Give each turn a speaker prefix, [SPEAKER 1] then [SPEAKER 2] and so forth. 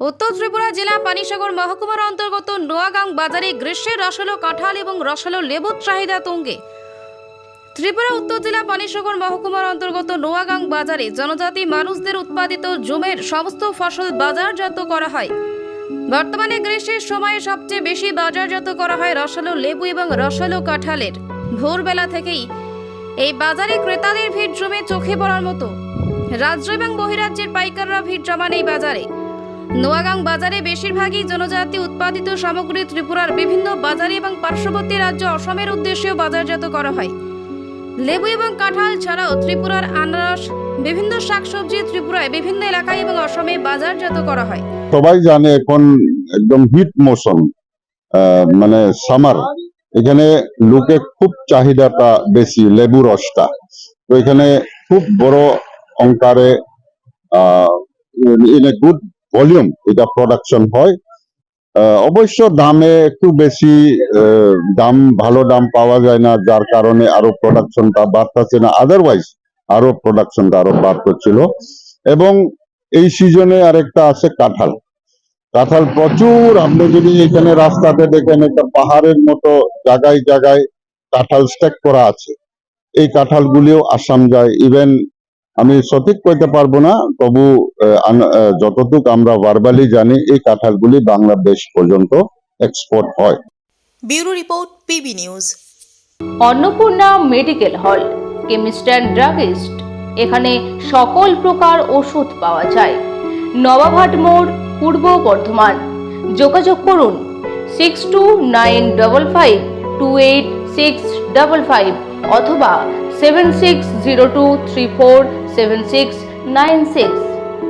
[SPEAKER 1] উত্তর ত্রিপুরা জেলা পানিসাগর মহকুমার অন্তর্গত নোয়াগাং বাজারে গ্রীষ্মের রসালো কাঁঠাল এবং রসালো লেবুর চাহিদা তুঙ্গে। ত্রিপুরা, উত্তর জেলা পানিসাগর মহকুমার অন্তর্গত নোয়াগাং বাজারে জনজাতি মানুষদের উৎপাদিত জমির সমস্ত ফসল বাজারজাত করা হয়। বর্তমানে গ্রীষ্মের সময়ে সবচেয়ে বেশি বাজারজাত করা হয় রসালো লেবু এবং রসালো কাঁঠালের। ভোরবেলা থেকেই এই বাজারে ক্রেতাদের ভিড় জমে চোখে পড়ার মতো। রাজ্য এবং বহিরাজ্যের পাইকাররা ভিড় জমান এই বাজারে। নোয়াগাং বাজারে বেশিরভাগই জনজাতি উৎপাদিত সামগ্রী ত্রিপুরার বিভিন্ন বাজারে এবং পার্শ্ববর্তী রাজ্য অসমের উদ্দেশ্যেও বাজারজাত করা হয়। লেবু এবং কাঁঠাল ছাড়াও ত্রিপুরার আনারস, বিভিন্ন শাকসবজি ত্রিপুরায় বিভিন্ন এলাকায় এবং অসমে বাজারজাত করা হয়।
[SPEAKER 2] সবাই জানে এখন একদম হিট মৌসুম মানে সামার। এখানে লোকে খুব চাহিদাটা বেশি, লেবু রসটা। তো এখানে খুব বড় অঙ্কারে ইন এ, গুড ভলিউম এটা প্রোডাকশন হয়। অবশ্য দামে একটু বেশি দাম, ভালো দাম পাওয়া যায় না, যার কারণে আরও প্রোডাকশনটা বাড়তেছে না। আদারওয়াইজ আরও প্রোডাকশনটা আরও বাড়তেছিল। এবং এই সিজনে আরেকটা আছে কাঁঠাল। কাঁঠাল প্রচুর, আপনি যদি এখানে রাস্তাতে দেখেন, একটা পাহাড়ের মতো জায়গায় জায়গায় কাঁঠাল স্ট্যাক করা আছে। এই কাঁঠালগুলিও আসাম যায়। ইভেন আমি সঠিক কইতে পারব না তবু যতটুক আমরা ভার্বালি জানি এই কাঁঠালগুলি বাংলাদেশ পর্যন্ত এক্সপোর্ট হয়।
[SPEAKER 3] Bureau report PB news.
[SPEAKER 4] Annapurna medical hall chemist and druggist. এখানে সকল প্রকার ওষুধ পাওয়া যায়। নবাবহাট মোড় পূর্ব বর্ধমান। যোগাযোগ করুন six two nine double five two eight six double five অথবা seven six zero two three four seven six nine six